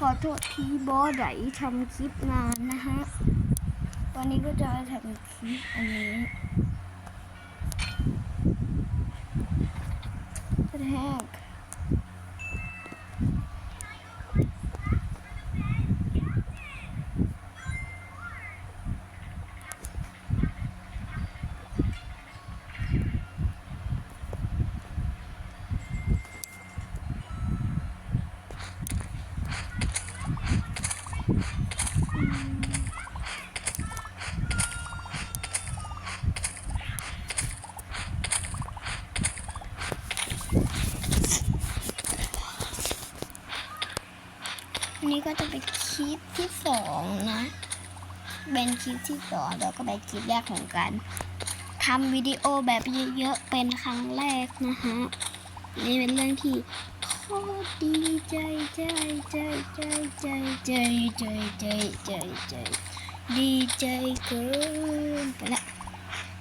ขอโทษทีบอสไหลทำคลิปนานนะฮะ ตอนนี้ก็จะทำคลิปอันนี้กระแทก นี้ก็จะเป็นคลิปที่สองนะ เป็นคลิปที่สองแล้วก็เป็นคลิปแรกของการทำวิดีโอแบบเยอะๆเป็นครั้งแรกนะฮะ นี่เป็นเรื่องที่ โคตรดีใจใจใจใจใจใจใจใจใจใจดีใจเกินไปละ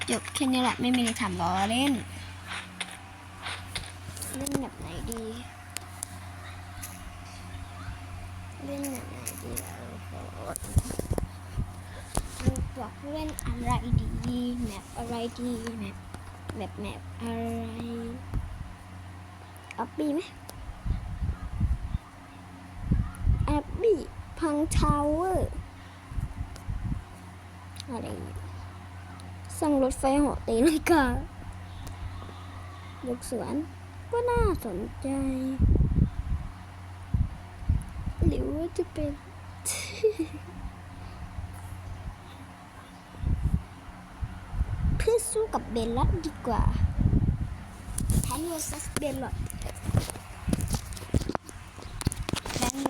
จบแค่นี้แหละไม่มีอะไรทำล้อเล่น เล่นแบบไหนดี เล่นแบบไหนดีเราขอเราอกเล่นอะไรดีแมปอะไรดีแมปแบบแมปอะไรอัปปี้ไหมแอ บี้พังทาวเวอร์อะไรเนี่ยสร้างรถไฟเหาะตีลังกายกสวนก็น่าสนใจ หรือว่าจะเป็น เพื่อสู้กับเบลลอดดีกว่าแทน vs เบลลอด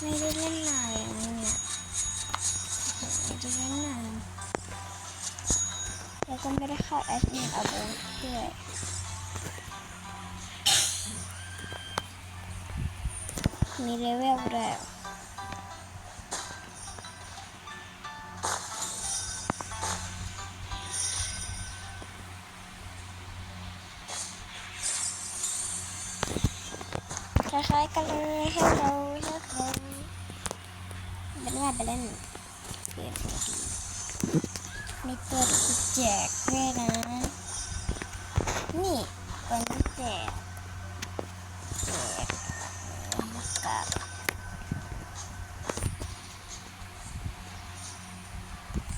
ไม่ได้เล่นนานเลยนะเนี่ยไม่ได้เล่นนานแล้วก็ไม่ได้เข้าแอดมินอาโบด้วยมีเลเวลด้วยคล้ายๆกันเลย Hello Hello เป็นว่า ไปเล่นเกมดีมีตัวแจกด้วยนะ นี่ตัวนี้แจกแจกกับ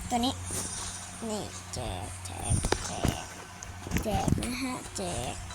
ตัวนี้ นี่แจกแจกแจกแจกนะฮะแจก